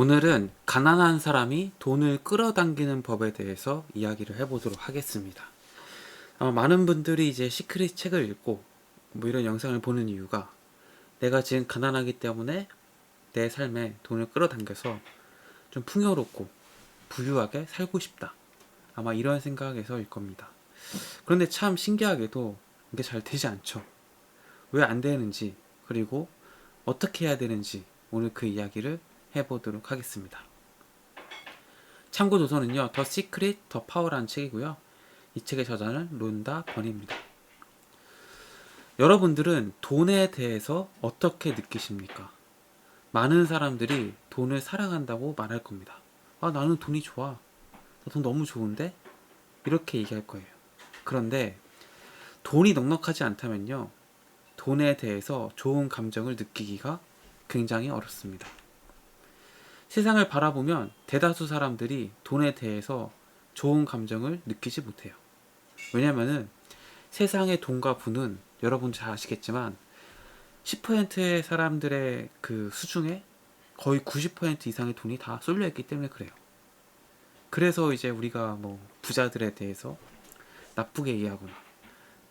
오늘은 가난한 사람이 돈을 끌어당기는 법에 대해서 이야기를 해보도록 하겠습니다. 아마 많은 분들이 이제 시크릿 책을 읽고 뭐 이런 영상을 보는 이유가 내가 지금 가난하기 때문에 내 삶에 돈을 끌어당겨서 좀 풍요롭고 부유하게 살고 싶다. 아마 이런 생각에서일 겁니다. 그런데 참 신기하게도 이게 잘 되지 않죠. 왜 안 되는지, 그리고 어떻게 해야 되는지 오늘 그 이야기를 해보도록 하겠습니다. 참고 도서는요, 더 시크릿, 더 파워라는 책이고요. 이 책의 저자는 론다 번입니다. 여러분들은 돈에 대해서 어떻게 느끼십니까? 많은 사람들이 돈을 사랑한다고 말할 겁니다. 아, 나는 돈이 좋아. 나 돈 너무 좋은데? 이렇게 얘기할 거예요. 그런데 돈이 넉넉하지 않다면요. 돈에 대해서 좋은 감정을 느끼기가 굉장히 어렵습니다. 세상을 바라보면 대다수 사람들이 돈에 대해서 좋은 감정을 느끼지 못해요. 왜냐면은 세상의 돈과 부는 여러분 잘 아시겠지만 10%의 사람들의 그 수중에 거의 90% 이상의 돈이 다 쏠려 있기 때문에 그래요. 그래서 이제 우리가 뭐 부자들에 대해서 나쁘게 이해하거나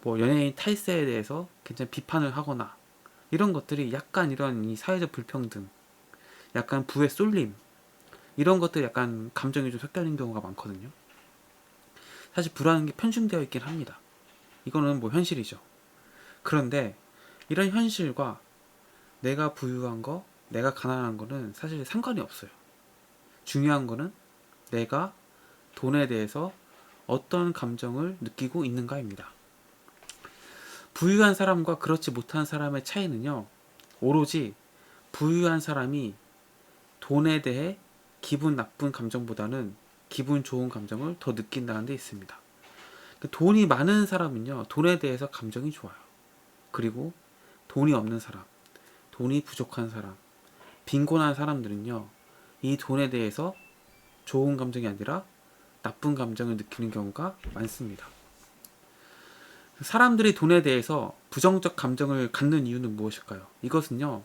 뭐 연예인 탈세에 대해서 굉장히 비판을 하거나 이런 것들이 약간 이런 이 사회적 불평등, 약간 부의 쏠림 이런 것들 약간 감정이 좀 섞여 있는 경우가 많거든요. 사실 부라는 게 편중되어 있긴 합니다. 이거는 뭐 현실이죠. 그런데 이런 현실과 내가 부유한 거, 내가 가난한 거는 사실 상관이 없어요. 중요한 거는 내가 돈에 대해서 어떤 감정을 느끼고 있는가입니다. 부유한 사람과 그렇지 못한 사람의 차이는요, 오로지 부유한 사람이 돈에 대해 기분 나쁜 감정보다는 기분 좋은 감정을 더 느낀다는 데 있습니다. 그 돈이 많은 사람은요, 돈에 대해서 감정이 좋아요. 그리고 돈이 없는 사람, 돈이 부족한 사람, 빈곤한 사람들은요, 이 돈에 대해서 좋은 감정이 아니라 나쁜 감정을 느끼는 경우가 많습니다. 사람들이 돈에 대해서 부정적 감정을 갖는 이유는 무엇일까요? 이것은요,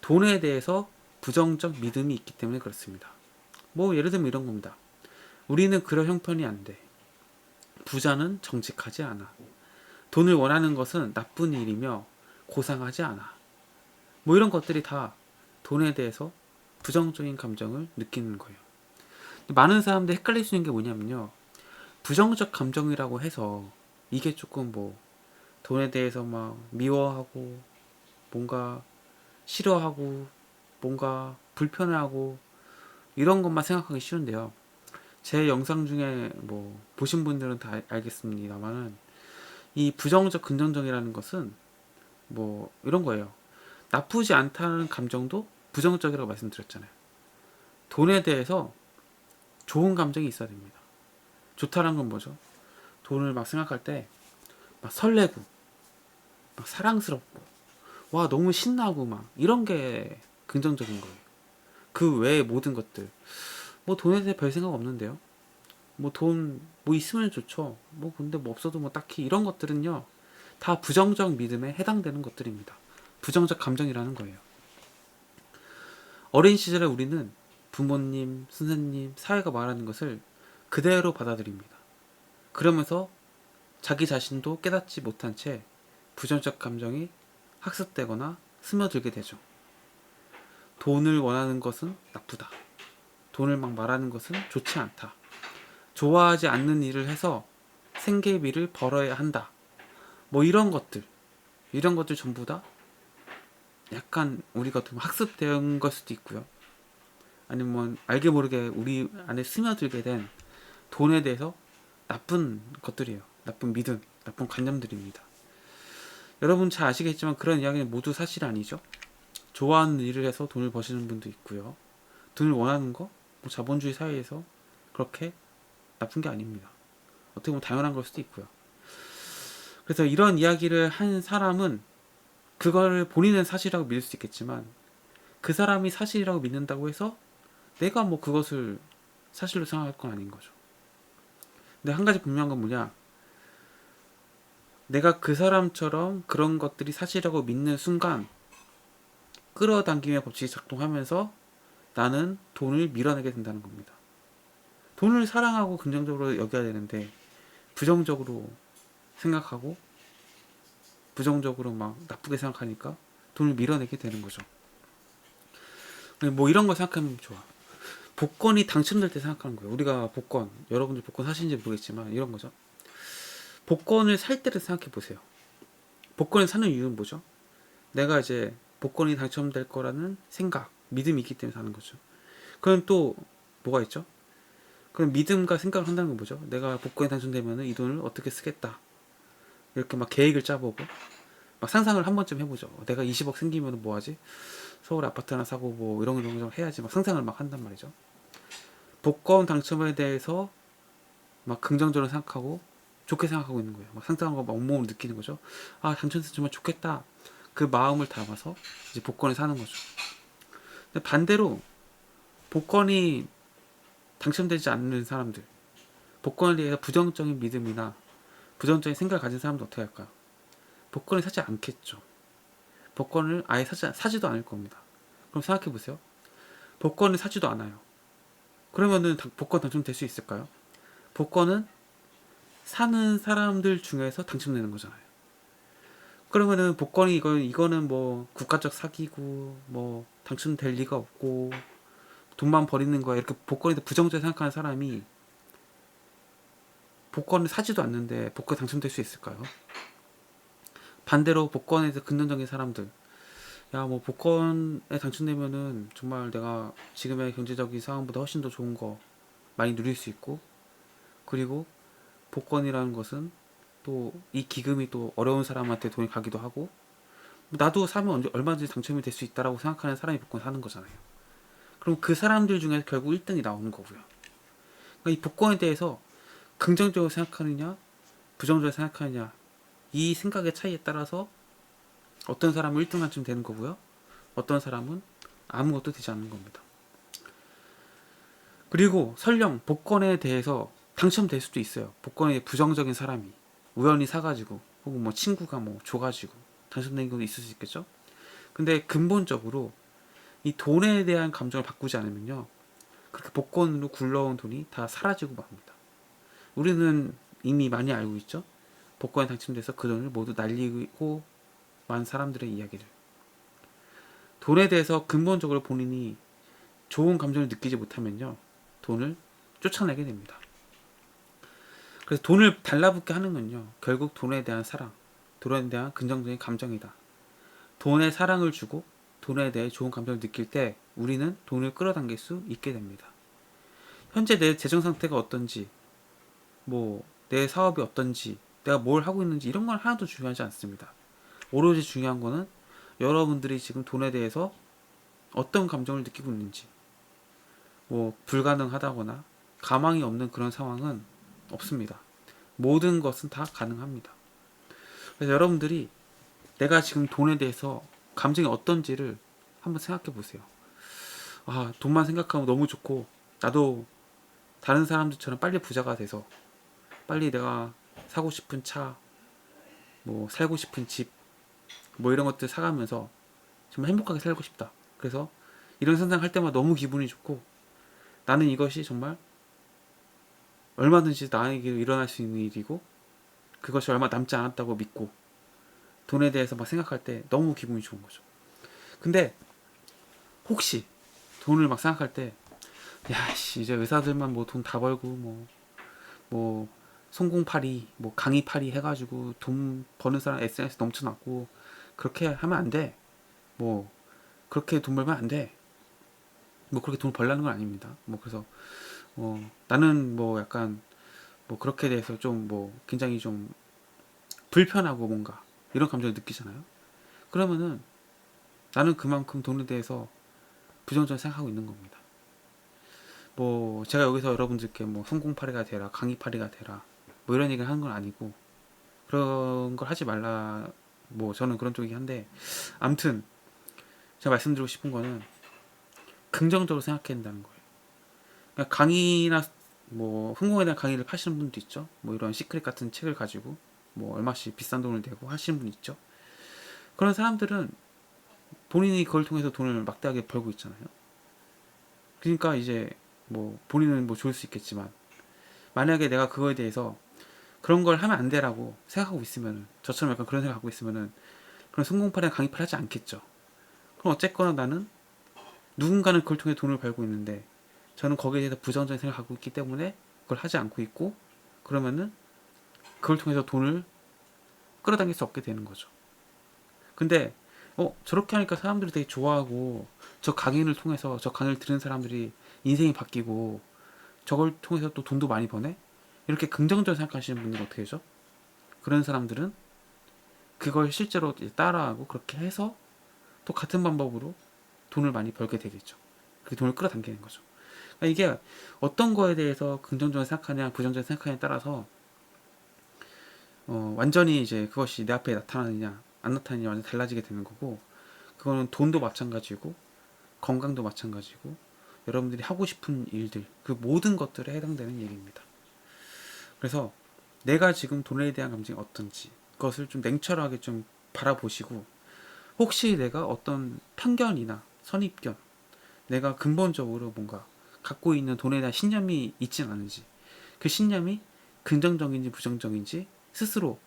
돈에 대해서 부정적 믿음이 있기 때문에 그렇습니다. 뭐, 예를 들면 이런 겁니다. 우리는 그럴 형편이 안 돼. 부자는 정직하지 않아. 돈을 원하는 것은 나쁜 일이며 고상하지 않아. 뭐 이런 것들이 다 돈에 대해서 부정적인 감정을 느끼는 거예요. 많은 사람들이 헷갈릴 수 있는 게 뭐냐면요. 부정적 감정이라고 해서 이게 조금 뭐 돈에 대해서 막 미워하고 뭔가 싫어하고 뭔가 불편해하고 이런 것만 생각하기 쉬운데요. 제 영상 중에 뭐 보신 분들은 다 알겠습니다만은 이 부정적 긍정적이라는 것은 뭐 이런 거예요. 나쁘지 않다는 감정도 부정적이라고 말씀드렸잖아요. 돈에 대해서 좋은 감정이 있어야 됩니다. 좋다는 건 뭐죠? 돈을 막 생각할 때 막 설레고 막 사랑스럽고 와 너무 신나고 막 이런 게 긍정적인 거예요. 그 외의 모든 것들 뭐 돈에 대해 별 생각 없는데요. 뭐 돈 뭐 있으면 좋죠. 뭐 근데 뭐 없어도 뭐 딱히 이런 것들은요 다 부정적 믿음에 해당되는 것들입니다. 부정적 감정이라는 거예요. 어린 시절에 우리는 부모님, 선생님, 사회가 말하는 것을 그대로 받아들입니다. 그러면서 자기 자신도 깨닫지 못한 채 부정적 감정이 학습되거나 스며들게 되죠. 돈을 원하는 것은 나쁘다. 돈을 막 말하는 것은 좋지 않다. 좋아하지 않는 일을 해서 생계비를 벌어야 한다. 뭐 이런 것들, 이런 것들 전부 다 약간 우리가 좀 학습된 걸 수도 있고요. 아니면 알게 모르게 우리 안에 스며들게 된 돈에 대해서 나쁜 것들이에요. 나쁜 믿음, 나쁜 관념들입니다. 여러분 잘 아시겠지만 그런 이야기는 모두 사실 아니죠. 좋아하는 일을 해서 돈을 버시는 분도 있고요. 돈을 원하는 거, 뭐 자본주의 사회에서 그렇게 나쁜 게 아닙니다. 어떻게 보면 당연한 걸 수도 있고요. 그래서 이런 이야기를 한 사람은 그걸 본인은 사실이라고 믿을 수 있겠지만 그 사람이 사실이라고 믿는다고 해서 내가 뭐 그것을 사실로 생각할 건 아닌 거죠. 근데 한 가지 분명한 건 뭐냐? 내가 그 사람처럼 그런 것들이 사실이라고 믿는 순간 끌어당김의 법칙이 작동하면서 나는 돈을 밀어내게 된다는 겁니다. 돈을 사랑하고 긍정적으로 여겨야 되는데 부정적으로 생각하고 부정적으로 막 나쁘게 생각하니까 돈을 밀어내게 되는 거죠. 뭐 이런 거 생각하면 좋아. 복권이 당첨될 때 생각하는 거예요. 우리가 복권, 여러분들 복권 사시는지 모르겠지만 이런 거죠. 복권을 살 때를 생각해 보세요. 복권을 사는 이유는 뭐죠? 내가 이제 복권이 당첨될 거라는 생각, 믿음이 있기 때문에 사는 거죠. 그럼 또 뭐가 있죠? 그럼 믿음과 생각을 한다는 건 뭐죠? 내가 복권에 당첨되면 이 돈을 어떻게 쓰겠다. 이렇게 막 계획을 짜보고 막 상상을 한 번쯤 해보죠. 내가 20억 생기면 뭐 하지? 서울 아파트 하나 사고 뭐 이런 거 이런 거 해야지 막 상상을 막 한단 말이죠. 복권 당첨에 대해서 막 긍정적으로 생각하고 좋게 생각하고 있는 거예요. 막 상상한 거막 온몸으로 느끼는 거죠. 아 정말 좋겠다. 그 마음을 담아서 이제 복권을 사는 거죠. 근데 반대로 복권이 당첨되지 않는 사람들, 복권에 대해서 부정적인 믿음이나 부정적인 생각을 가진 사람들 어떻게 할까요? 복권을 사지 않겠죠. 복권을 아예 사지, 사지도 않을 겁니다. 그럼 생각해 보세요. 복권을 사지도 않아요. 그러면은 당- 복권 당첨될 수 있을까요? 복권은 사는 사람들 중에서 당첨되는 거잖아요. 그러면은 복권이 이거 이거는 뭐 국가적 사기고 뭐 당첨될 리가 없고 돈만 버리는 거야 이렇게 복권에 대해 부정적으로 생각하는 사람이 복권을 사지도 않는데 복권 당첨될 수 있을까요? 반대로 복권에 대해 긍정적인 사람들 야 뭐 복권에 당첨되면은 정말 내가 지금의 경제적인 상황보다 훨씬 더 좋은 거 많이 누릴 수 있고 그리고 복권이라는 것은 또 이 기금이 또 어려운 사람한테 돈이 가기도 하고 나도 사면 언제 얼마든지 당첨이 될 수 있다라고 생각하는 사람이 복권 사는 거잖아요. 그럼 그 사람들 중에서 결국 1등이 나오는 거고요. 그러니까 이 복권에 대해서 긍정적으로 생각하느냐, 부정적으로 생각하느냐, 이 생각의 차이에 따라서 어떤 사람은 1등 당첨 되는 거고요. 어떤 사람은 아무것도 되지 않는 겁니다. 그리고 설령 복권에 대해서 당첨될 수도 있어요. 복권에 부정적인 사람이 우연히 사가지고 혹은 뭐 친구가 뭐 줘가지고 당첨된 경우도 있을 수 있겠죠. 근데 근본적으로 이 돈에 대한 감정을 바꾸지 않으면요. 그렇게 복권으로 굴러온 돈이 다 사라지고 맙니다. 우리는 이미 많이 알고 있죠. 복권에 당첨돼서 그 돈을 모두 날리고 만 사람들의 이야기를. 돈에 대해서 근본적으로 본인이 좋은 감정을 느끼지 못하면요. 돈을 쫓아내게 됩니다. 그래서 돈을 달라붙게 하는 건요. 결국 돈에 대한 사랑, 돈에 대한 긍정적인 감정이다. 돈에 사랑을 주고 돈에 대해 좋은 감정을 느낄 때 우리는 돈을 끌어당길 수 있게 됩니다. 현재 내 재정 상태가 어떤지, 뭐 내 사업이 어떤지, 내가 뭘 하고 있는지 이런 건 하나도 중요하지 않습니다. 오로지 중요한 거는 여러분들이 지금 돈에 대해서 어떤 감정을 느끼고 있는지, 뭐 불가능하다거나 가망이 없는 그런 상황은 없습니다. 모든 것은 다 가능합니다. 그래서 여러분들이 내가 지금 돈에 대해서 감정이 어떤지를 한번 생각해 보세요. 아, 돈만 생각하면 너무 좋고, 나도 다른 사람들처럼 빨리 부자가 돼서, 빨리 내가 사고 싶은 차, 뭐, 살고 싶은 집, 뭐 이런 것들 사가면서 정말 행복하게 살고 싶다. 그래서 이런 상상할 때마다 너무 기분이 좋고, 나는 이것이 정말 얼마든지 나에게 일어날 수 있는 일이고, 그것이 얼마 남지 않았다고 믿고, 돈에 대해서 막 생각할 때 너무 기분이 좋은 거죠. 근데 혹시 돈을 막 생각할 때, 야, 씨, 이제 의사들만 뭐 돈 다 벌고 뭐, 뭐 성공파리, 뭐 강의파리 해가지고 돈 버는 사람 SNS 넘쳐났고 그렇게 하면 안 돼. 뭐 그렇게 돈 벌면 안 돼. 뭐 그렇게 돈 벌라는 건 아닙니다. 뭐 그래서 어, 나는 뭐 약간 뭐 그렇게 대해서 좀 뭐 굉장히 좀 불편하고 뭔가 이런 감정을 느끼잖아요. 그러면은 나는 그만큼 돈에 대해서 부정적으로 생각하고 있는 겁니다. 뭐 제가 여기서 여러분들께 뭐 성공파리가 되라, 강의파리가 되라 뭐 이런 얘기를 하는 건 아니고 그런 걸 하지 말라 뭐 저는 그런 쪽이긴 한데 암튼 제가 말씀드리고 싶은 거는 긍정적으로 생각해야 된다는 거예요. 그러니까 강의나 뭐 성공에 대한 강의를 파시는 분도 있죠. 뭐 이런 시크릿 같은 책을 가지고 뭐 얼마씩 비싼 돈을 내고 하시는 분 있죠. 그런 사람들은 본인이 그걸 통해서 돈을 막대하게 벌고 있잖아요. 그러니까 이제 뭐 본인은 뭐 좋을 수 있겠지만 만약에 내가 그거에 대해서 그런 걸 하면 안 되라고 생각하고 있으면 저처럼 약간 그런 생각하고 있으면은 그런 성공파에 강의를 하지 않겠죠. 그럼 어쨌거나 나는 누군가는 그걸 통해 돈을 벌고 있는데 저는 거기에 대해서 부정적인 생각을 갖고 있기 때문에 그걸 하지 않고 있고 그러면은 그걸 통해서 돈을 끌어당길 수 없게 되는 거죠. 근데 어 저렇게 하니까 사람들이 되게 좋아하고 저 강의를 통해서 저 강의를 들은 사람들이 인생이 바뀌고 저걸 통해서 또 돈도 많이 버네 이렇게 긍정적으로 생각하시는 분들은 어떻게 되죠? 그런 사람들은 그걸 실제로 따라하고 그렇게 해서 또 같은 방법으로 돈을 많이 벌게 되겠죠. 그 돈을 끌어당기는 거죠. 그러니까 이게 어떤 거에 대해서 긍정적으로 생각하냐, 부정적으로 생각하냐에 따라서 어, 완전히 이제 그것이 내 앞에 나타나느냐, 안 나타나느냐 완전 달라지게 되는 거고, 그거는 돈도 마찬가지고, 건강도 마찬가지고, 여러분들이 하고 싶은 일들, 그 모든 것들에 해당되는 얘기입니다. 그래서 내가 지금 돈에 대한 감정이 어떤지, 그것을 좀 냉철하게 좀 바라보시고, 혹시 내가 어떤 편견이나 선입견, 내가 근본적으로 뭔가 갖고 있는 돈에 대한 신념이 있진 않은지, 그 신념이 긍정적인지 부정적인지 스스로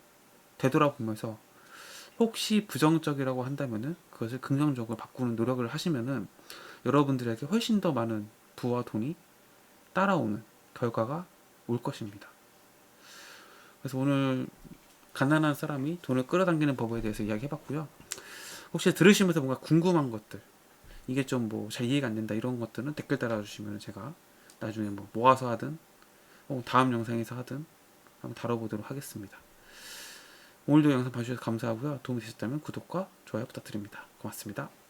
되돌아보면서 혹시 부정적이라고 한다면은 그것을 긍정적으로 바꾸는 노력을 하시면은 여러분들에게 훨씬 더 많은 부와 돈이 따라오는 결과가 올 것입니다. 그래서 오늘 가난한 사람이 돈을 끌어당기는 법에 대해서 이야기해봤고요. 혹시 들으시면서 뭔가 궁금한 것들, 이게 좀 뭐 잘 이해가 안 된다 이런 것들은 댓글 달아주시면 제가 나중에 뭐 모아서 하든 혹은 다음 영상에서 하든 한번 다뤄보도록 하겠습니다. 오늘도 영상 봐주셔서 감사하고요. 도움이 되셨다면 구독과 좋아요 부탁드립니다. 고맙습니다.